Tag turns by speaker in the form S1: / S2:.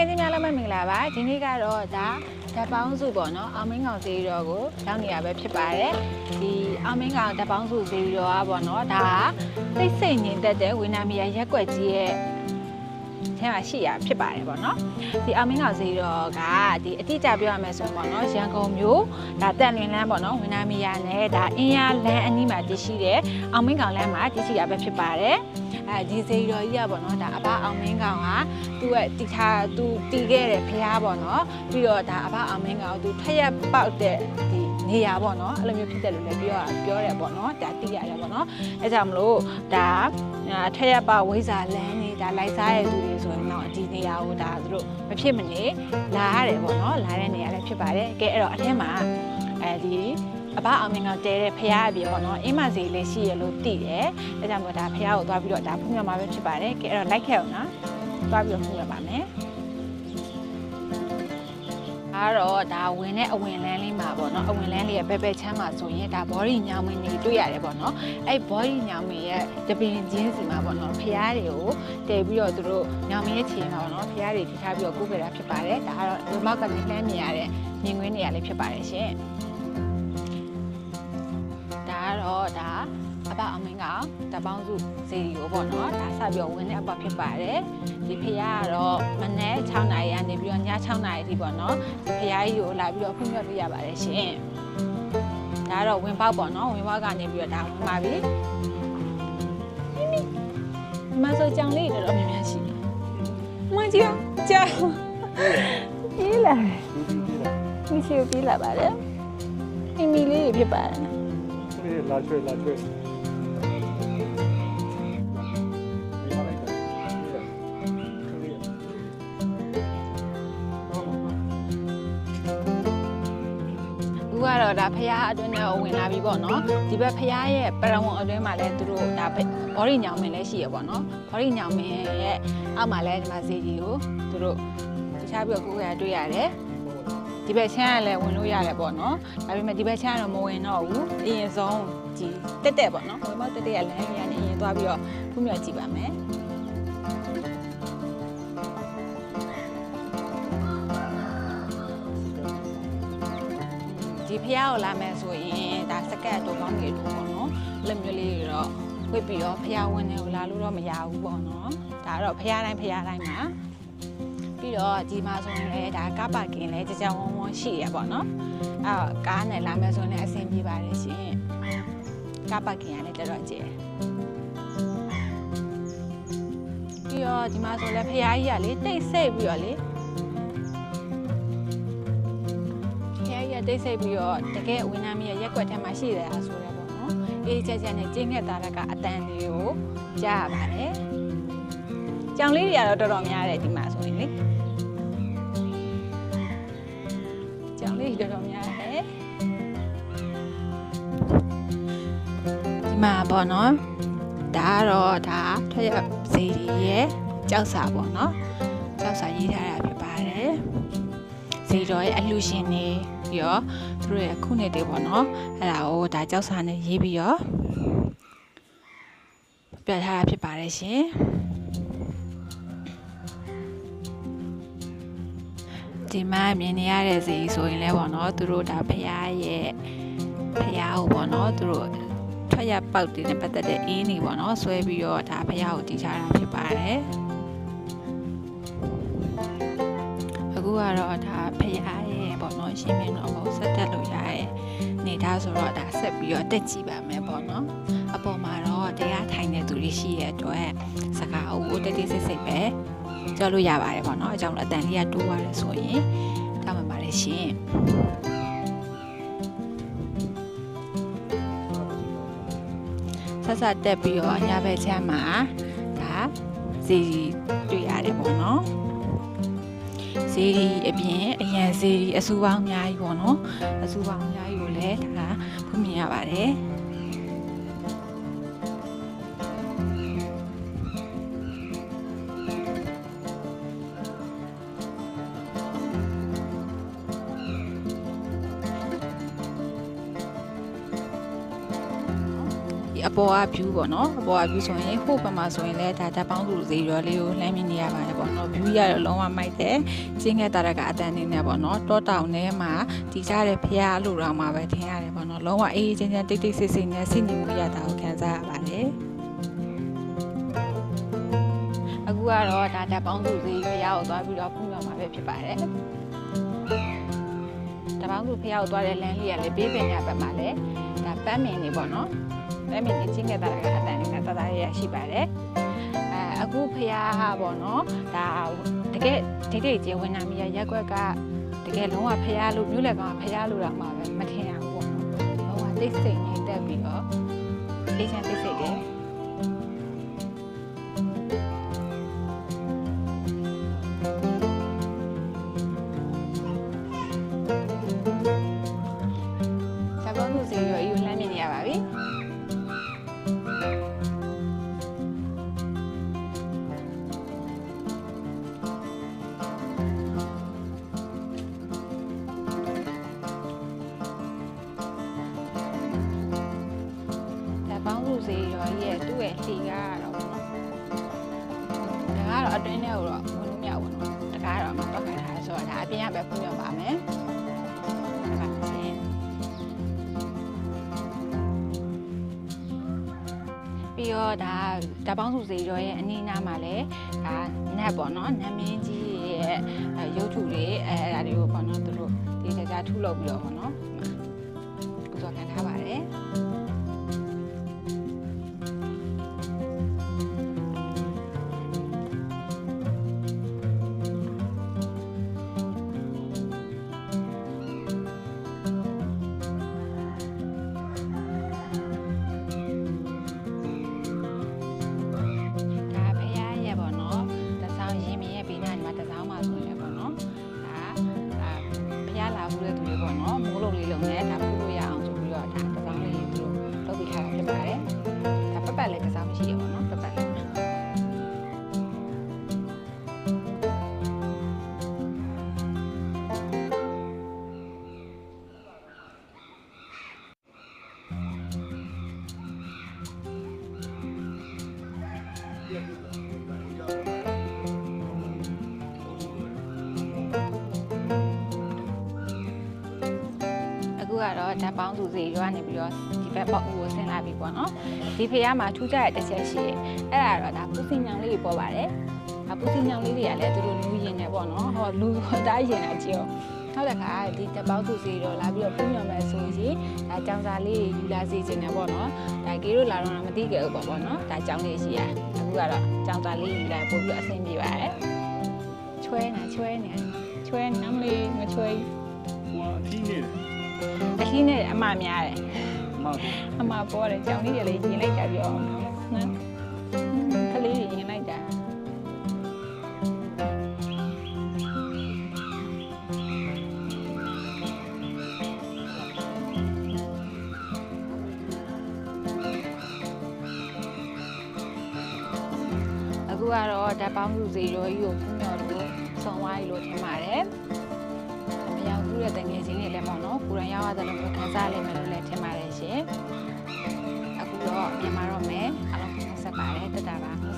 S1: ငယ်ချင်းများလည်းမင်္ဂလာပါဒီနေ့ကတော့ဒါဓာတ်ပေါင်းစုပေါ့နော်အောင်မင်းကောင်ဈေးတော်ကိုရောက်နေရပဲဖြစ်ပါတယ်ဒီအောင်မင်းကောင်ဓာတ်ပေါင်းစုဈေးတော်ကပေါ့နော်ဒါကသိစိတ်ငြိမ်သက်တဲ့ဝိနာမီယာရက်ွက်ကြီးရဲ့ ထဲမှာရှိရဖြစ်ပါတယ်ပေါ့နော်ဒီအောင်မင်းကောင်ဈေးတော်ကဒီအတိအကျပြောရမယ်ဆိုရင်ပေါ့နော်ရန်ကုန်မြို့ဒါတက်လွင်လန်းပေါ့နော်ဝိနာမီယာနဲ့ဒါအင်းရလန်းအနီးမှာတည်ရှိတဲ့အောင်မင်းကောင်လန်းမှာတည်ရှိရပဲဖြစ်ပါတယ်အဲဒီဈေးတော်ကြီးကပေါ့နော်ဒါအဘအောင်မင်းကောင်ကသူ့ရဲ့တီထားသူတီးခဲ့တဲ့ဖះပေါ့နော်ပြီးတော့ဒါအဘအောင်မင်းကောင်သူထက်ရက်ပေါက်တဲ့ဒီနေရာပေါ့နော်အဲ့လိုမျိုးဖြစ်တယ်လို့လည်းပြောတာပြောတယ်ပေါ့နော်ဒါတီးရတယ်ပေါ့နော်အဲကြောင့်မလို့ဒါထက်ရက်ပေါက်ဝိဇာလန်းနေ ဒါလိုက်စားရတဲ့သူတွေဆိုရင်တော့ဒီနေရာကိုဒါသူတို့မဖြစ်မနေလာရတယ်ပေါ့နော်လာတဲ့နေရာလည်းဖြစ်ပါတယ်ကဲအဲ့တော့အထက်မှာအဲဒီအဘအောင်မင်းကတဲတဲ့ဖះအပြင်ပေါ့နော်အင်းမစီလေးရှိရလို့တည်တယ်အဲကြောင့်မို့ဒါဖះကိုသွားပြီးတော့ဒါဖုံးပြမှာပဲဖြစ်ပါတယ်ကဲအဲ့တော့လိုက်ခဲ့အောင်နော်သွားပြီးတော့မှုရပါမယ် အားတော့ဒါဝင်တဲ့အဝင်လန်းလေးမှာပေါ့နော်အဝင်လန်းလေးရဲ့ဘက်ဘက်ချမ်းမှာဆိုရင်ဒါ body ညောင်မင်းတွေတွေ့ရတယ်ပေါ့နော်အဲ့ body ညောင်မင်းရဲ့တပင်ချင်းစီမှာပေါ့နော်ဖျားတွေကိုတည်ပြီးတော့သူတို့ညောင်မင်းရဲ့ခြေမှာပေါ့နော်ဖျားတွေထိထားပြီးတော့ကုတ်ခဲ့တာဖြစ်ပါတယ်ဒါကတော့ remote ကနေလှမ်းမြင်ရတဲ့မြင်ကွင်းနေရာလေးဖြစ်ပါတယ်ရှင်ဒါကတော့ဒါ အပအမင်းကတပေါင်းစုဇီကိုပေါ့နော်ဒါဆက်ပြီးဝင်တဲ့အပဖြစ်ပါတယ်ဒီဖရားကတော့မနေ့6နာရီကနေပြီးတော့ည6နာရီထိပေါ့နော်ဒီဖရားကြီးကိုလာပြီးတော့ဖွင့်ပြပေးရပါတယ်ရှင်ဒါကတော့ဝင်ပေါက်ပေါ့နော်ဝင်ပေါက်ကနေပြီးတော့ဒါဝင်ပါပြီမဆိုကြောင်လေးတော်တော်များများရှိတယ်။မကြီးကြောင်ပြေးလာတယ်။ပြေးလာ။ပြေးလာပါလေ။အီမီလေးဖြစ်ပါတယ်။
S2: ပြေးလာချွေ
S1: လာချွေ တော့ဒါဖရားအတွင်းထဲကိုဝင်လာပြီပေါ့နော်ဒီဘက်ဖရားရဲ့ပရဝုံအတွင်းမှာလည်းသူတို့ဒါဘောရီညောင်မင်းလည်းရှိရပေါ့နော်ဘောရီညောင်မင်းရဲ့အောက်မှာလည်းဒီမှာဈေးကြီးကိုသူတို့တခြားပြီးတော့ကိုယ်ကတွေ့ရတယ်ဒီဘက်ချမ်းကလည်းဝင်လို့ရတယ်ပေါ့နော်ဒါပေမဲ့ဒီဘက်ချမ်းကတော့မဝင်တော့ဘူးအရင်ဆုံးဒီတက်တက်ပေါ့နော်ဝင်မောက်တက်တက်ရလမ်းကြီးကနေအရင်သွားပြီးတော့ဖုံးမြကြည့်ပါမယ် ဖရားကိုလာမယ်ဆိုရင်ဒါစကတ်တို့ပေါင်းကြီးတို့ပေါ့နော်လက်မျိုးလေးတွေတော့ဝစ်ပြီးတော့ဖရားဝင်နေကိုလာလို့တော့မရဘူးပေါ့နော်ဒါကတော့ဖရားတိုင်းဖရားတိုင်းမှာပြီးတော့ဒီမှာဆိုရင်လည်းဒါကားပါကင်လည်းကြကြဝန်းဝန်းရှိရပေါ့နော်အဲတော့ကားနဲ့လာမယ်ဆိုရင်လည်းအဆင်ပြေပါတယ်ရှင်ကားပါကင်ကလည်းတော်တော်ကျယ်ပြီးတော့ဒီမှာဆိုလည်းဖရားကြီးကလေတိတ်ဆိတ်ပြီးတော့လေ ဖရားကြီးကတိတ်ဆိတ်ပြီးတော့တကယ်ဝင်းနာမီရဲ့ရက်ွက်ထဲမှာရှိတယ်ဟာဆိုရပေါ့နော်အေးချက်ချက်နဲ့ကျင်းခဲ့တာကအတန်လေးကိုကြားရပါတယ်ကြောင်လေးတွေကတော့တော်တော်များတယ်ဒီမှာဆိုရင်လေကြောင်လေးတွေတော်တော်များတယ်ဒီမှာပေါ့နော်ဒါကတော့ဒါထွက်ရစီရဲ့ကြောက်စာပေါ့နော်ကြောက်စာရေးထားတာဖြစ်ပါတယ်စီတော်ရဲ့အလှရှင်နေ ပြီးတော့သူတို့ရဲ့ခုနှစ်တွေပေါ့နော်အဲ့ဒါကိုဒါကြောက်စာနဲ့ရေးပြီးတော့ပြထားတာဖြစ်ပါတယ်ရှင်ဒီမှာမြင်နေရတဲ့စီဆိုရင်လည်းပေါ့နော်သူတို့ဒါဖရားရဲ့ဖရားကိုပေါ့နော်သူတို့ထွက်ရပေါက်တင်နဲ့ပတ်သက်တဲ့အင်းတွေပေါ့နော်ဆွဲပြီးတော့ဒါဖရားကိုတီးချတာဖြစ်ပါတယ်အခုကတော့ဒါဖရား ရဲ့ပေါ့နော်ရှင်မြင်တော့ကိုဆက်တက်လို့ရရဲ့နေသားဆိုတော့ဒါဆက်ပြီးတော့တက်ကြည့်ပါမယ်ပေါ့နော်အပေါ်မှာတော့တရားထိုင်တဲ့သူတွေရှိရဲ့အတွက်စကားအုပ်တက်တိစိတ်စိတ်ပဲကြောက်လို့ရပါတယ်ပေါ့နော်အကြောင်းအတန်လေးကတိုးရတယ်ဆိုရင်တောင်းပန်ပါတယ်ရှင်ဆက်ဆက်တက်ပြီးတော့အညာဘက်ချမ်းမှာဒါဇီရီတွေ့ရတယ်ပေါ့နော် ဇီရီအပြင်အရန်ဇီရီအစူပေါင်းအများကြီးပေါ့နော်အစူပေါင်းအများကြီးကိုလည်းဒါဖွင့်မြင်ရပါတယ် အပေါ်က view ပေါ့နော်အပေါ်က view ဆိုရင်ဟိုဘက်မှာဆိုရင်လည်းဒါဓာတ်ပေါင်းစုစီရောလေးကိုလှမ်းမြင်နေရပါတယ်ပေါ့နော် view ရတော့လုံးဝမိုက်တယ်ကျင်းခဲ့တာရကအတန်နေနဲ့ပေါ့နော်တောတောင်ထဲမှာတည်ကြတဲ့ဖျားလို့တော့မှပဲထင်ရတယ်ပေါ့နော်လုံးဝအေးအေးချမ်းချမ်းတိတ်တိတ်ဆိတ်ဆိတ်နဲ့စိတ်နေမှုရတာကိုခံစားရပါတယ်အခုကတော့ဒါဓာတ်ပေါင်းစုစီဖျားကိုသွားပြီးတော့ဖုံးရမှာပဲဖြစ်ပါတယ်ဓာတ်ပေါင်းစုဖျားကိုသွားတဲ့လမ်းလေးကလည်းဘေးပင်ရဘက်မှာလည်းဒါပန်းမင်နေပေါ့နော် ပဲမင်းကြီးချင်းခဲ့တာကအတန်လေးနဲ့တသားရရှိပါတယ်အဲအခုဖះဟာပေါ့နော်ဒါတကယ်ဒိတ်ဒိတ်ကျဝင်နာမီရရက်ွက်ကတကယ်လုံးဝဖះလို့မြို့လယ်ကောင်ဖះလို့တော့မှပဲမထင်ရဘူးပေါ့နော်လုံးဝသိစိတ်နေတက်ပြီးတော့လေးချမ်းသိစိတ်တယ် သူ့ရဲ့လှေကားကတော့ပေါ့နော်။ဒါကတော့အတွင်းထဲကိုတော့ဝင်လို့မရဘူးပေါ့နော်။ဒါကတော့မတော့ခိုင်းထားဆိုတော့ဒါအပြင်ကပဲဖွင့်ပြပါမယ်။ဒါပါချင်းပြီးတော့ဒါဒါပေါင်းစုစေးရောရဲ့အနီးနားမှာလည်းဒါနတ်ပေါ့နော်နတ်မင်းကြီးရဲ့အဲရုပ်ထုတွေအဲအဲ့ဒါတွေကိုပေါ့နော်သူတို့ဒီတကြားထုလုပ်ပြီးတော့ပေါ့နော်။ကုသခံထားပါတယ်။ အခုကတော့ဓာတ်ပေါင်းစုစီရွာနေပြီးတော့ဒီဘက်ပေါက်ဦးကိုဆင်းလာပြီပေါ့နော်ဒီဖះမှာထူးခြားတဲ့တစ်ချက်ရှိတယ်အဲ့ဒါတော့ဒါပူစင်ညောင်လေးတွေပေါ်ပါတယ်ဒါပူစင်ညောင်လေးတွေကလည်းသူတို့လူရင်နေပေါ့နော်ဟောလူတားရင်လည်းကြည့်အောင်နောက်တစ်ခါဒီတပေါင်းစုစီတော့လာပြီးတော့ပြင်ရမယ်ဆိုရင်ဒါကြောင်စာလေးယူလာစီခြင်းနဲ့ပေါ့နော်ဒါကေတို့လာတော့မသိခဲ့ဘူးပေါ့ပေါ့နော်ဒါကြောင်လေးရှိရ အခုကတော့ကြောင်စာလေးယူလိုက်ပို့ပြီးအဆင်ပြေပါတယ်ချွဲနေချွဲနေချွဲနမ်းလေးမချွဲ
S2: ဟိုအထီးနေတယ်
S1: အခင်းနဲ့အမများတယ်
S2: မဟုတ်
S1: အမပေါ်တယ်ကြောင်လေးတွေလည်းရင်လိုက်ကြပြောနော် ဓာတ်ပေါင်းစုစီရောကြီးကိုဖူးမြော်လို့ဆောင်းဝါးကြီးလို့ထင်ပါတယ်။မရောက်ဘူးတဲ့တငယ်ချင်းတွေလည်းပေါ့နော်။ကိုရန်ရောက်ရတယ်လို့မျိုးခံစားလိမ့်မယ်လို့လည်းထင်ပါတယ်ရှင်။အခုတော့မြန်မာတော့မယ်။အားလုံးပြန်ဆက်ပါတယ်။တက်တာ